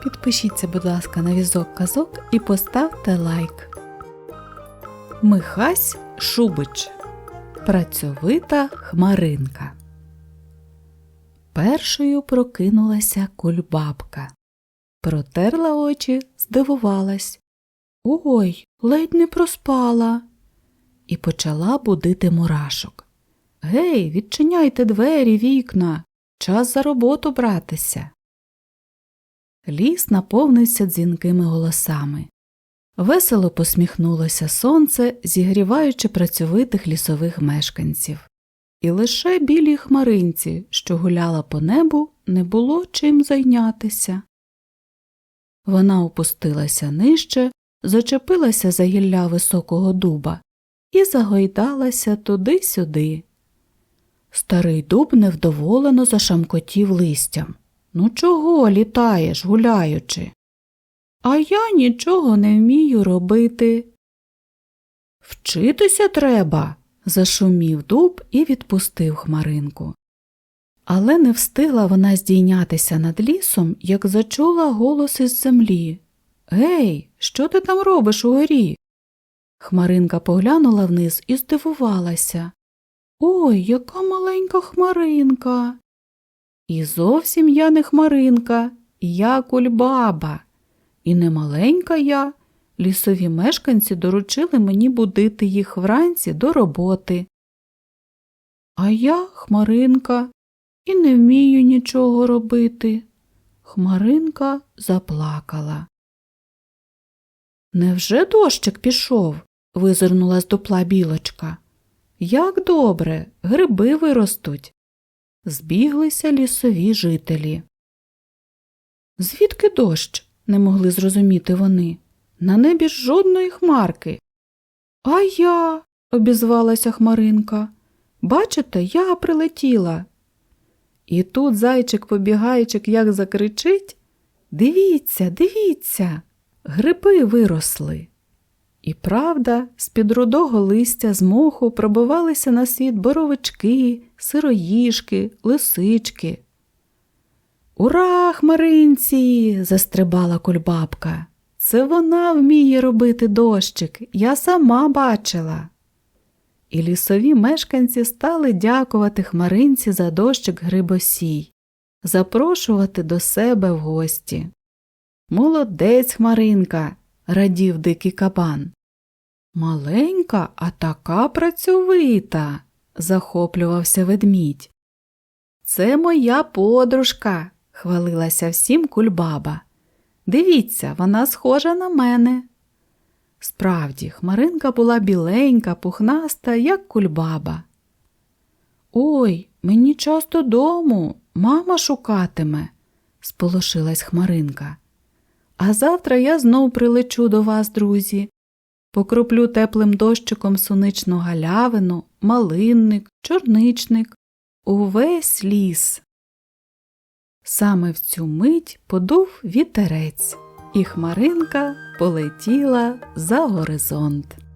підпишіться, будь ласка, на візок казок і поставте лайк. Михась Шубич. Працьовита хмаринка. Першою прокинулася кульбабка. Протерла очі, здивувалась. Ой, ледь не проспала. І почала будити мурашок. Гей, відчиняйте двері, вікна. Час за роботу братися. Ліс наповнився дзвінкими голосами. Весело посміхнулося сонце, зігріваючи працьовитих лісових мешканців. І лише білій хмаринці, що гуляла по небу, не було чим зайнятися. Вона опустилася нижче, зачепилася за гілля високого дуба і загойдалася туди-сюди. Старий дуб невдоволено зашамкотів листям. Ну, чого літаєш, гуляючи? А я нічого не вмію робити. Вчитися треба. зашумів дуб і відпустив хмаринку. Але не встигла вона здійнятися над лісом, як зачула голос із землі. Гей, що ти там робиш угорі? Хмаринка поглянула вниз і здивувалася. Ой, яка маленька хмаринка. І зовсім я не хмаринка, я кульбаба. І не маленька я. Лісові мешканці доручили мені будити їх вранці до роботи. А я хмаринка і не вмію нічого робити. Хмаринка заплакала. Невже дощик пішов? визирнула з дупла білочка. Як добре, гриби виростуть. Збіглися лісові жителі. Звідки дощ? не могли зрозуміти вони. На небі жодної хмарки. А я, обізвалася Хмаринка. Бачите, я прилетіла. І тут зайчик побігайчик як закричить Дивіться, дивіться, гриби виросли. І правда, з-під рудого листя з моху пробивалися на світ боровички, сироїжки, лисички. Ура, хмаринці! застрибала кульбабка. Це вона вміє робити дощик, я сама бачила. І лісові мешканці стали дякувати хмаринці за дощик грибосій, запрошувати до себе в гості. Молодець, Хмаринка, радів дикий кабан. Маленька, а така працьовита, захоплювався ведмідь. Це моя подружка, хвалилася всім кульбаба. Дивіться, вона схожа на мене. Справді, хмаринка була біленька, пухнаста, як кульбаба. Ой, мені час додому, мама шукатиме, сполошилась хмаринка. А завтра я знов прилечу до вас, друзі. Покроплю теплим дощиком суничну галявину, малинник, чорничник, увесь ліс. Саме в цю мить подув вітерець, і хмаринка полетіла за горизонт.